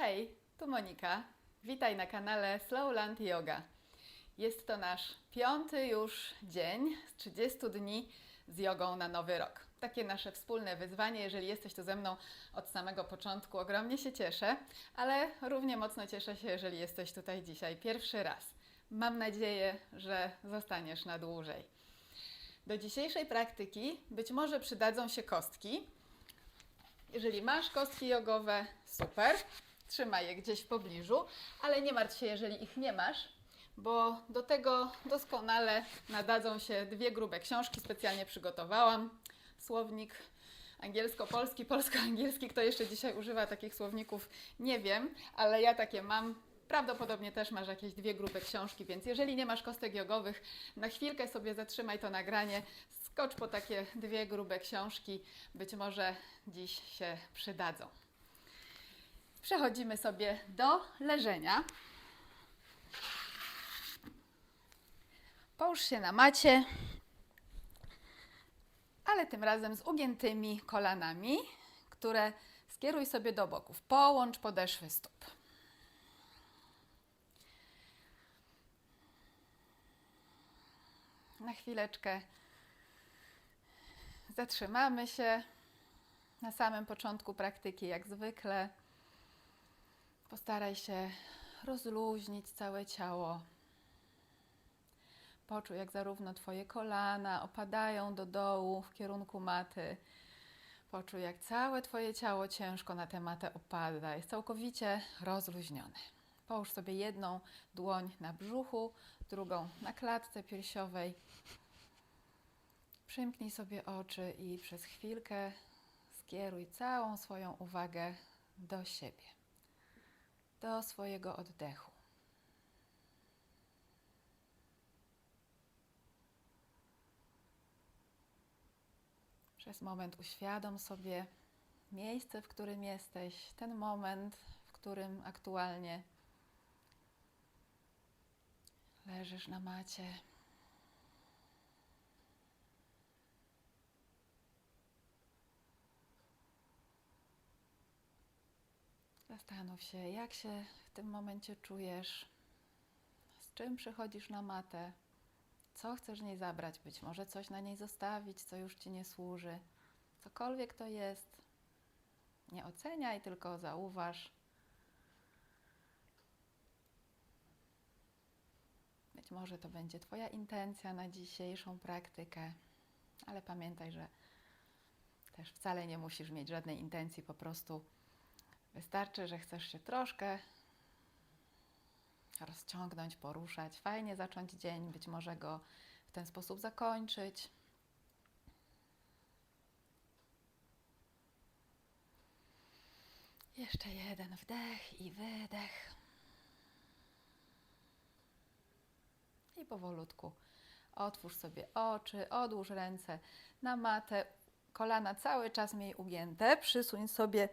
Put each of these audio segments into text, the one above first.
Hej, tu Monika. Witaj na kanale Slowland Yoga. Jest to nasz piąty już dzień z 30 dni z jogą na nowy rok. Takie nasze wspólne wyzwanie. Jeżeli jesteś tu ze mną od samego początku, ogromnie się cieszę, ale równie mocno cieszę się, jeżeli jesteś tutaj dzisiaj pierwszy raz. Mam nadzieję, że zostaniesz na dłużej. Do dzisiejszej praktyki być może przydadzą się kostki. Jeżeli masz kostki jogowe, super, trzymaj je gdzieś w pobliżu, ale nie martw się, jeżeli ich nie masz, bo do tego doskonale nadadzą się dwie grube książki, specjalnie przygotowałam. Słownik angielsko-polski, polsko-angielski. Kto jeszcze dzisiaj używa takich słowników, nie wiem, ale ja takie mam. Prawdopodobnie też masz jakieś dwie grube książki, więc jeżeli nie masz kostek jogowych, na chwilkę sobie zatrzymaj to nagranie, skocz po takie dwie grube książki, być może dziś się przydadzą. Przechodzimy sobie do leżenia. Połóż się na macie, ale tym razem z ugiętymi kolanami, które skieruj sobie do boków. Połącz podeszwy stóp. Na chwileczkę zatrzymamy się na samym początku praktyki, jak zwykle. Postaraj się rozluźnić całe ciało. Poczuj, jak zarówno Twoje kolana opadają do dołu w kierunku maty. Poczuj, jak całe Twoje ciało ciężko na tę matę opada. Jest całkowicie rozluźnione. Połóż sobie jedną dłoń na brzuchu, drugą na klatce piersiowej. Przymknij sobie oczy i przez chwilkę skieruj całą swoją uwagę do siebie, do swojego oddechu. Przez moment uświadom sobie miejsce, w którym jesteś, ten moment, w którym aktualnie leżysz na macie. Zastanów się, jak się w tym momencie czujesz, z czym przychodzisz na matę, co chcesz z niej zabrać, być może coś na niej zostawić, co już ci nie służy. Cokolwiek to jest, nie oceniaj, tylko zauważ. Być może to będzie Twoja intencja na dzisiejszą praktykę, ale pamiętaj, że też wcale nie musisz mieć żadnej intencji, po prostu wystarczy, że chcesz się troszkę rozciągnąć, poruszać. Fajnie zacząć dzień, być może go w ten sposób zakończyć. Jeszcze jeden wdech i wydech. I powolutku otwórz sobie oczy, odłóż ręce na matę, kolana cały czas miej ugięte, przysuń sobie,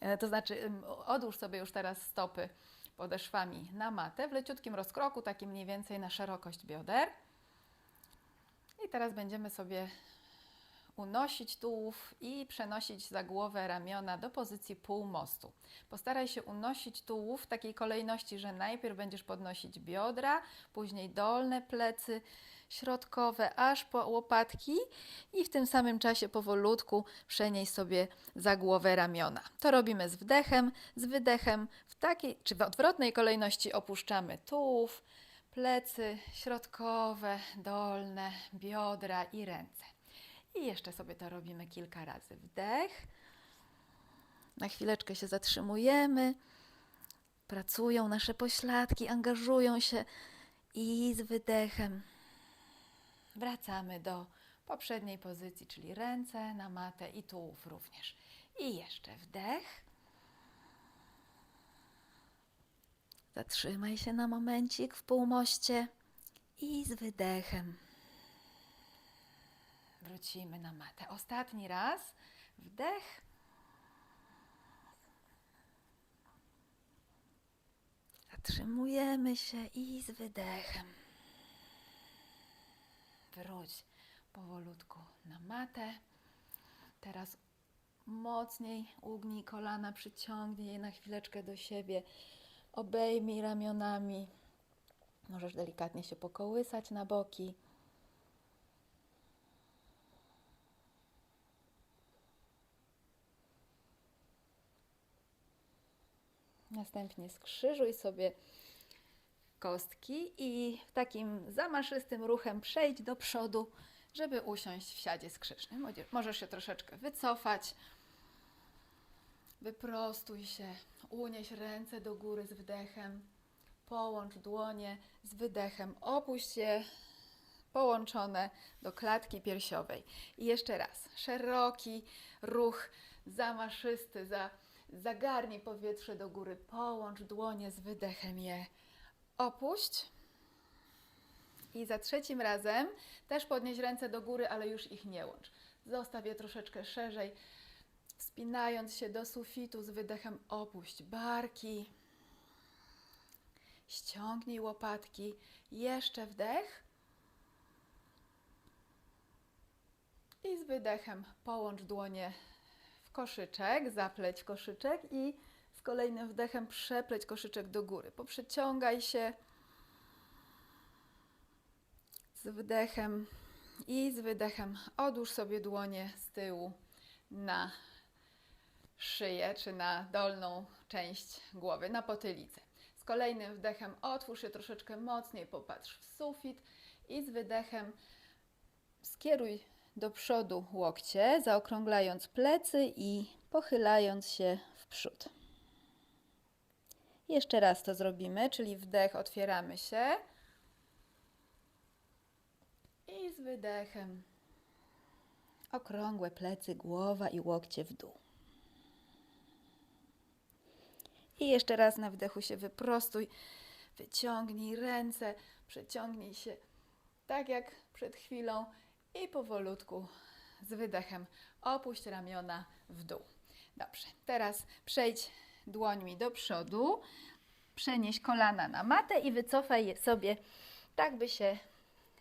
e, to znaczy odłóż sobie już teraz stopy podeszwami na matę w leciutkim rozkroku, takim mniej więcej na szerokość bioder. I teraz będziemy sobie unosić tułów i przenosić za głowę ramiona do pozycji półmostu. Postaraj się unosić tułów w takiej kolejności, że najpierw będziesz podnosić biodra, później dolne plecy, środkowe aż po łopatki i w tym samym czasie powolutku przenieś sobie za głowę ramiona. To robimy z wdechem, z wydechem w takiej czy w odwrotnej kolejności opuszczamy tułów, plecy środkowe, dolne, biodra i ręce. I jeszcze sobie to robimy kilka razy. Wdech. Na chwileczkę się zatrzymujemy. Pracują nasze pośladki, angażują się i z wydechem wracamy do poprzedniej pozycji, czyli ręce na matę i tułów również. I jeszcze wdech. Zatrzymaj się na momencik w półmoście i z wydechem wrócimy na matę. Ostatni raz. Wdech. Zatrzymujemy się i z wydechem. Wróć powolutku na matę. Teraz Mocniej ugnij kolana, przyciągnij je na chwileczkę do siebie. Obejmij ramionami. Możesz delikatnie się pokołysać na boki. Następnie skrzyżuj sobie kostki i takim zamaszystym ruchem przejdź do przodu, żeby usiąść w siadzie skrzyżnym. Możesz się troszeczkę wycofać. Wyprostuj się, unieś ręce do góry z wdechem, połącz dłonie z wydechem, opuść je połączone do klatki piersiowej. I jeszcze raz, szeroki ruch zamaszysty, za, zagarnij powietrze do góry, połącz dłonie z wydechem je, opuść. I za trzecim razem też podnieś ręce do góry, ale już ich nie łącz. Zostaw je troszeczkę szerzej, Wspinając się do sufitu z wydechem, opuść barki. Ściągnij łopatki. Jeszcze wdech. I z wydechem połącz dłonie w koszyczek, zapleć koszyczek i kolejnym wdechem przepleć koszyczek do góry. Poprzeciągaj się z wdechem i z wydechem odłóż sobie dłonie z tyłu na szyję czy na dolną część głowy, na potylicę. Z kolejnym wdechem otwórz się troszeczkę mocniej, popatrz w sufit i z wydechem skieruj do przodu łokcie, zaokrąglając plecy i pochylając się w przód. Jeszcze raz to zrobimy, czyli wdech, otwieramy się i z wydechem okrągłe plecy, głowa i łokcie w dół. I jeszcze raz na wdechu się wyprostuj, wyciągnij ręce, przeciągnij się tak jak przed chwilą i powolutku z wydechem opuść ramiona w dół. Dobrze, teraz przejdź dłońmi do przodu, przenieś kolana na matę i wycofaj je sobie tak, by się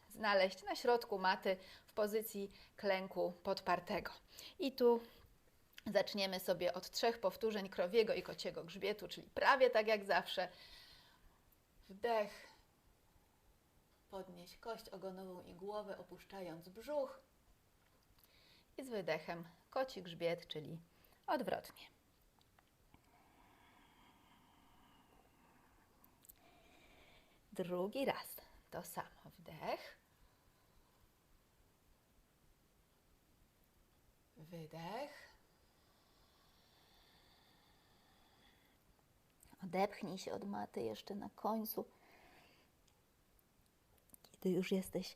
znaleźć na środku maty w pozycji klęku podpartego. I tu zaczniemy sobie od trzech powtórzeń krowiego i kociego grzbietu, czyli prawie tak jak zawsze. Wdech. Podnieś kość ogonową i głowę, opuszczając brzuch. I z wydechem koci grzbiet, czyli odwrotnie. Drugi raz to samo. Wdech. Wydech. Odepchnij się od maty jeszcze na końcu. Kiedy już jesteś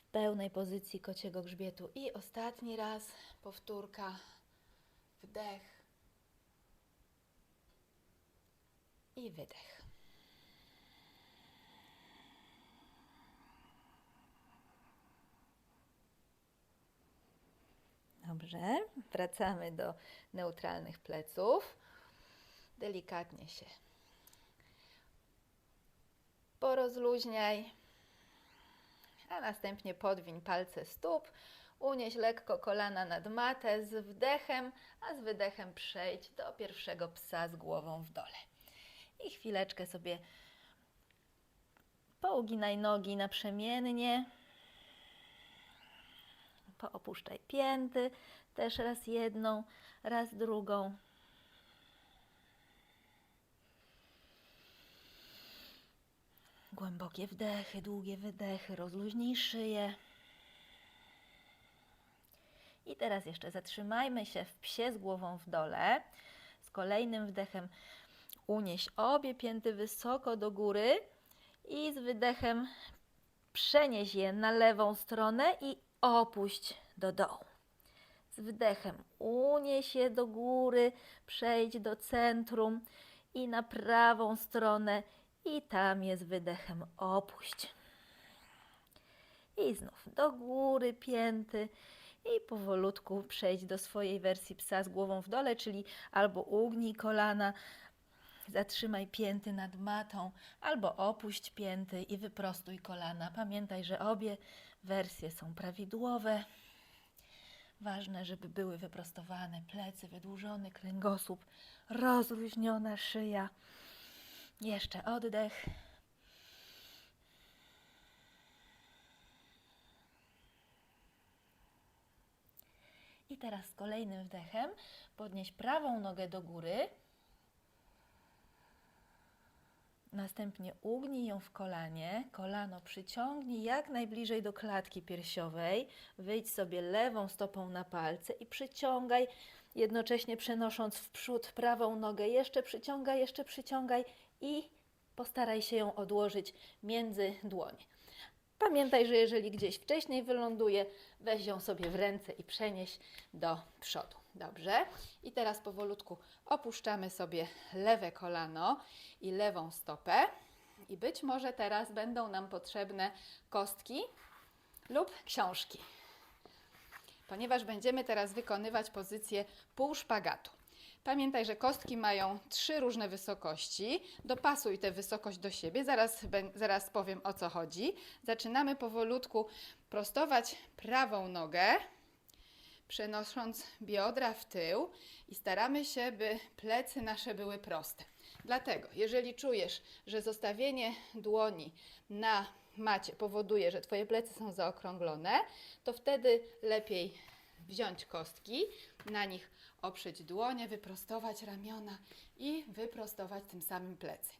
w pełnej pozycji kociego grzbietu. I ostatni raz powtórka. Wdech. I wydech. Dobrze, wracamy do neutralnych pleców. Delikatnie się porozluźniaj, a następnie podwiń palce stóp, unieś lekko kolana nad matę z wdechem, a z wydechem przejdź do pierwszego psa z głową w dole. I chwileczkę sobie pouginaj nogi naprzemiennie. Poopuszczaj pięty, też raz jedną, raz drugą. Głębokie wdechy, długie wydechy, rozluźnij szyję. I teraz jeszcze zatrzymajmy się w psie z głową w dole. Z kolejnym wdechem unieś obie pięty wysoko do góry i z wydechem przenieś je na lewą stronę i opuść do dołu. Z wdechem unieś je do góry, przejdź do centrum i na prawą stronę i tam je z wydechem opuść. I znów do góry pięty i powolutku przejdź do swojej wersji psa z głową w dole, czyli albo ugnij kolana, zatrzymaj pięty nad matą, albo opuść pięty i wyprostuj kolana. Pamiętaj, że obie wersje są prawidłowe. Ważne, żeby były wyprostowane plecy, wydłużony kręgosłup, rozluźniona szyja. Jeszcze oddech. I teraz z kolejnym wdechem podnieś prawą nogę do góry. Następnie ugnij ją w kolanie, kolano przyciągnij jak najbliżej do klatki piersiowej, wyjdź sobie lewą stopą na palce i przyciągaj, jednocześnie przenosząc w przód prawą nogę, jeszcze przyciągaj, jeszcze przyciągaj i postaraj się ją odłożyć między dłonie. Pamiętaj, że jeżeli gdzieś wcześniej wyląduje, weź ją sobie w ręce i przenieś do przodu. Dobrze? I teraz powolutku opuszczamy sobie lewe kolano i lewą stopę. I być może teraz będą nam potrzebne kostki lub książki, ponieważ będziemy teraz wykonywać pozycję półszpagatu. Pamiętaj, że kostki mają trzy różne wysokości. Dopasuj tę wysokość do siebie. Zaraz, zaraz powiem o co chodzi. Zaczynamy powolutku prostować prawą nogę, przenosząc biodra w tył i staramy się, by plecy nasze były proste. Dlatego, jeżeli czujesz, że zostawienie dłoni na macie powoduje, że Twoje plecy są zaokrąglone, to wtedy lepiej wziąć kostki, na nich oprzeć dłonie, wyprostować ramiona i wyprostować tym samym plecy.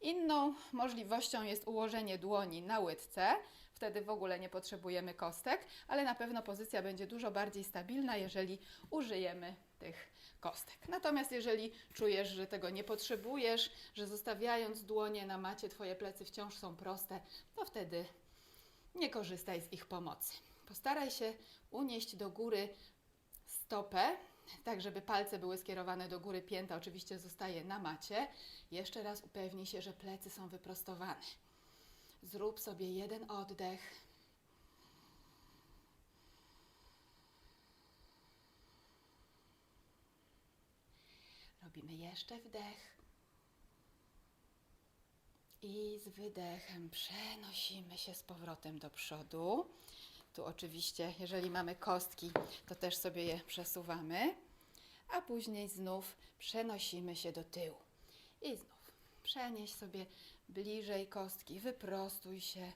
Inną możliwością jest ułożenie dłoni na łydce. Wtedy w ogóle nie potrzebujemy kostek, ale na pewno pozycja będzie dużo bardziej stabilna, jeżeli użyjemy tych kostek. Natomiast jeżeli czujesz, że tego nie potrzebujesz, że zostawiając dłonie na macie Twoje plecy wciąż są proste, to wtedy nie korzystaj z ich pomocy. Postaraj się unieść do góry stopę, tak żeby palce były skierowane do góry, pięta oczywiście zostaje na macie. Jeszcze raz upewnij się, że plecy są wyprostowane. Zrób sobie jeden oddech. Robimy jeszcze wdech. I z wydechem przenosimy się z powrotem do przodu. Tu oczywiście, jeżeli mamy kostki, to też sobie je przesuwamy, a później znów przenosimy się do tyłu. I znów przenieś sobie bliżej kostki, wyprostuj się.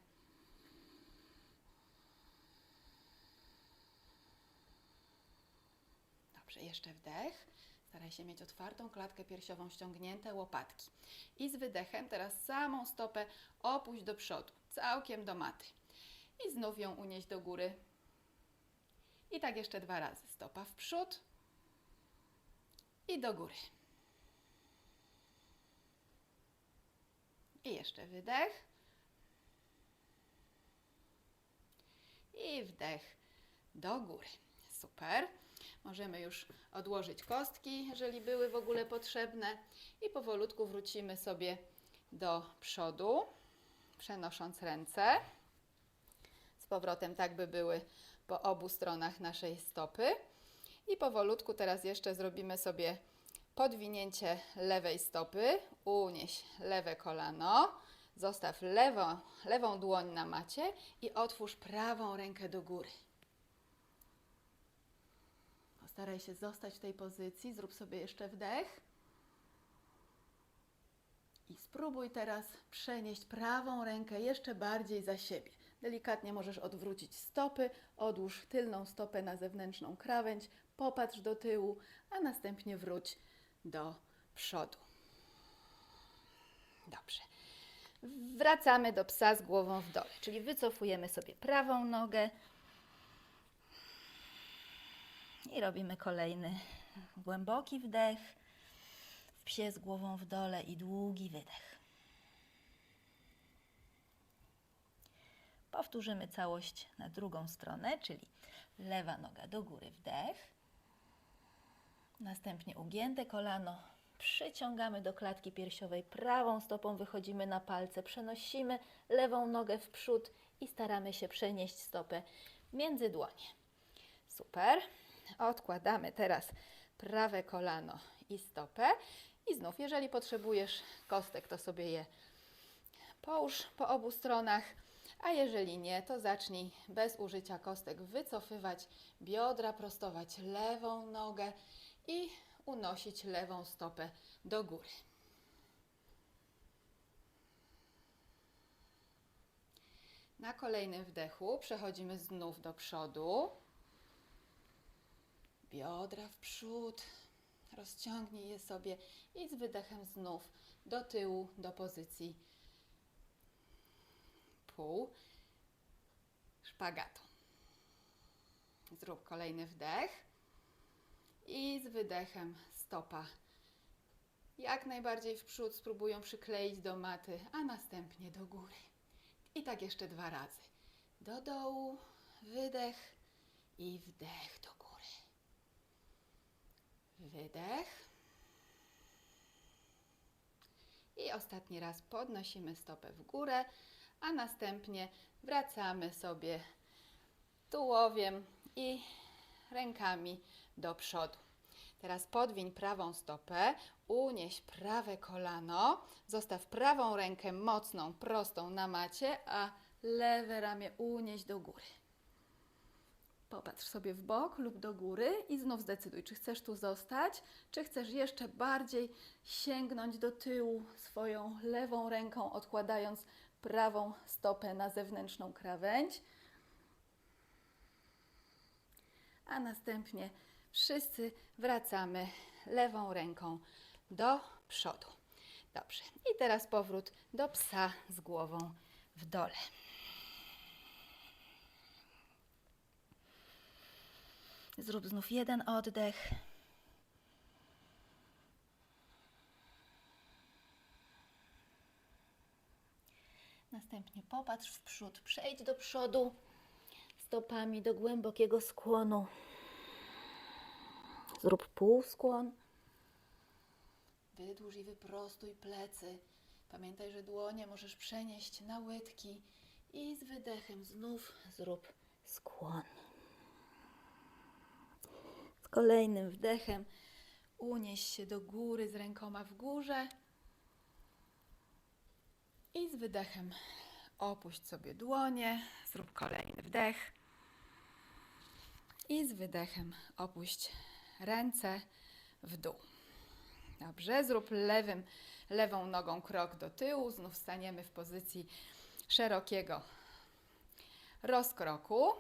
Dobrze, jeszcze wdech. Staraj się mieć otwartą klatkę piersiową, ściągnięte łopatki. I z wydechem teraz samą stopę opuść do przodu, całkiem do maty. I znów ją unieść do góry. I tak jeszcze dwa razy. Stopa w przód i do góry. I jeszcze wydech. I wdech do góry. Super. Możemy już odłożyć kostki, jeżeli były w ogóle potrzebne. I powolutku wrócimy sobie do przodu, przenosząc ręce z powrotem, tak by były po obu stronach naszej stopy. I powolutku teraz jeszcze zrobimy sobie podwinięcie lewej stopy, unieś lewe kolano, zostaw lewą, lewą dłoń na macie i otwórz prawą rękę do góry. Postaraj się zostać w tej pozycji, zrób sobie jeszcze wdech. I spróbuj teraz przenieść prawą rękę jeszcze bardziej za siebie. Delikatnie możesz odwrócić stopy, odłóż tylną stopę na zewnętrzną krawędź, popatrz do tyłu, a następnie wróć do przodu. Dobrze. Wracamy do psa z głową w dole, czyli wycofujemy sobie prawą nogę i robimy kolejny głęboki wdech w psie z głową w dole i długi wydech. Powtórzymy całość na drugą stronę, czyli lewa noga do góry, wdech. Następnie ugięte kolano przyciągamy do klatki piersiowej, prawą stopą wychodzimy na palce, przenosimy lewą nogę w przód i staramy się przenieść stopę między dłonie. Super. Odkładamy teraz prawe kolano i stopę. I znów, jeżeli potrzebujesz kostek, to sobie je połóż po obu stronach, A jeżeli nie, to zacznij bez użycia kostek wycofywać biodra, prostować lewą nogę i unosić lewą stopę do góry. Na kolejnym wdechu przechodzimy znów do przodu. Biodra w przód. Rozciągnij je sobie i z wydechem znów do tyłu, do pozycji pół szpagatu. Zrób kolejny wdech i z wydechem stopa jak najbardziej w przód spróbują przykleić do maty, a następnie do góry. I tak jeszcze dwa razy. Do dołu, wydech i wdech do góry. Wydech. I ostatni raz podnosimy stopę w górę, a następnie wracamy sobie tułowiem i rękami do przodu. Teraz podwiń prawą stopę, unieś prawe kolano, zostaw prawą rękę mocną, prostą na macie, a lewe ramię unieś do góry. Popatrz sobie w bok lub do góry i znów zdecyduj, czy chcesz tu zostać, czy chcesz jeszcze bardziej sięgnąć do tyłu swoją lewą ręką, odkładając prawą stopę na zewnętrzną krawędź. A następnie wszyscy wracamy lewą ręką do przodu. Dobrze. I teraz powrót do psa z głową w dole. Zrób znów jeden oddech. Następnie popatrz w przód, przejdź do przodu stopami do głębokiego skłonu. Zrób półskłon. Wydłuż i wyprostuj plecy. Pamiętaj, że dłonie możesz przenieść na łydki i z wydechem znów zrób skłon. Z kolejnym wdechem unieś się do góry z rękoma w górze. I z wydechem opuść sobie dłonie, zrób kolejny wdech. I z wydechem opuść ręce w dół. Dobrze, zrób lewym, lewą nogą krok do tyłu. Znów staniemy w pozycji szerokiego rozkroku.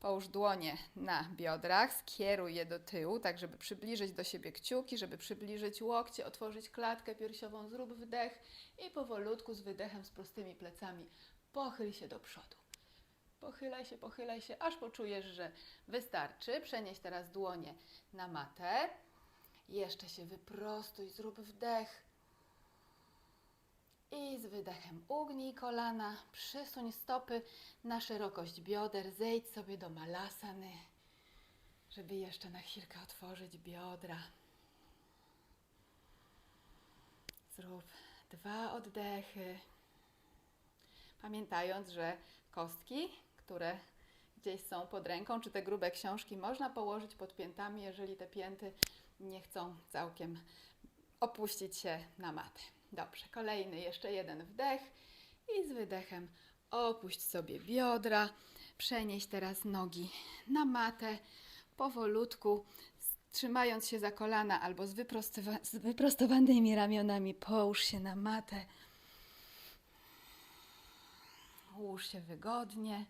Połóż dłonie na biodrach, skieruj je do tyłu, tak żeby przybliżyć do siebie kciuki, żeby przybliżyć łokcie, otworzyć klatkę piersiową, zrób wdech i powolutku z wydechem, z prostymi plecami pochyl się do przodu. Pochylaj się, pochylaj się, aż poczujesz, że wystarczy. Przenieś teraz dłonie na matę. Jeszcze się wyprostuj, zrób wdech. I z wydechem ugnij kolana, przysuń stopy na szerokość bioder, zejdź sobie do malasany, żeby jeszcze na chwilkę otworzyć biodra. Zrób dwa oddechy. Pamiętając, że kostki, które gdzieś są pod ręką, czy te grube książki można położyć pod piętami, jeżeli te pięty nie chcą całkiem opuścić się na matę. Dobrze, kolejny jeszcze jeden wdech i z wydechem opuść sobie biodra. Przenieś teraz nogi na matę, powolutku, trzymając się za kolana albo z, wyprostowa- z wyprostowanymi ramionami, połóż się na matę. Ułóż się wygodnie.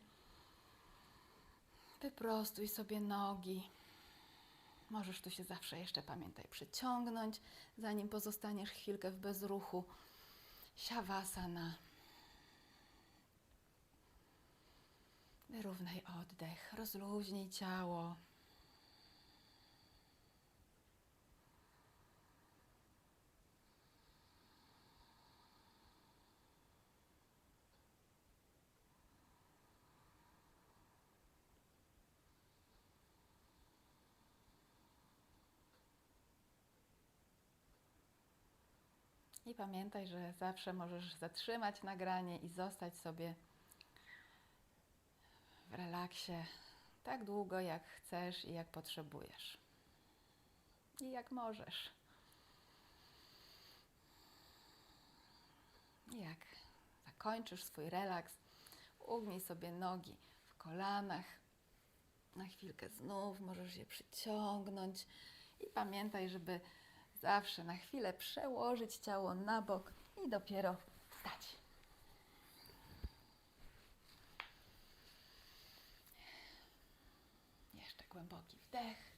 Wyprostuj sobie nogi. Możesz tu się zawsze jeszcze, pamiętaj, przyciągnąć, zanim pozostaniesz chwilkę w bezruchu. Siawasana. Wyrównaj oddech, rozluźnij ciało. I pamiętaj, że zawsze możesz zatrzymać nagranie i zostać sobie w relaksie tak długo, jak chcesz i jak potrzebujesz. I jak możesz. I jak zakończysz swój relaks, Ugnij sobie nogi w kolanach. Na chwilkę znów możesz je przyciągnąć i pamiętaj, żeby zawsze na chwilę przełożyć ciało na bok i dopiero wstać. Jeszcze głęboki wdech.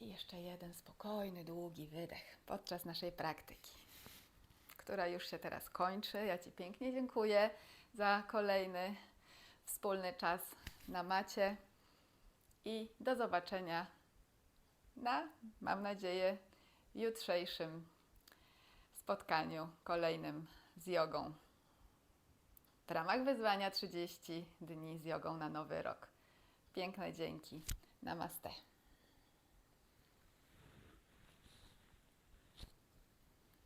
I jeszcze jeden spokojny, długi wydech podczas naszej praktyki, która już się teraz kończy. Ja Ci pięknie dziękuję za kolejny wspólny czas na macie i do zobaczenia na, mam nadzieję, jutrzejszym spotkaniu kolejnym z jogą. W ramach wyzwania 30 dni z jogą na nowy rok. Piękne dzięki. Namaste.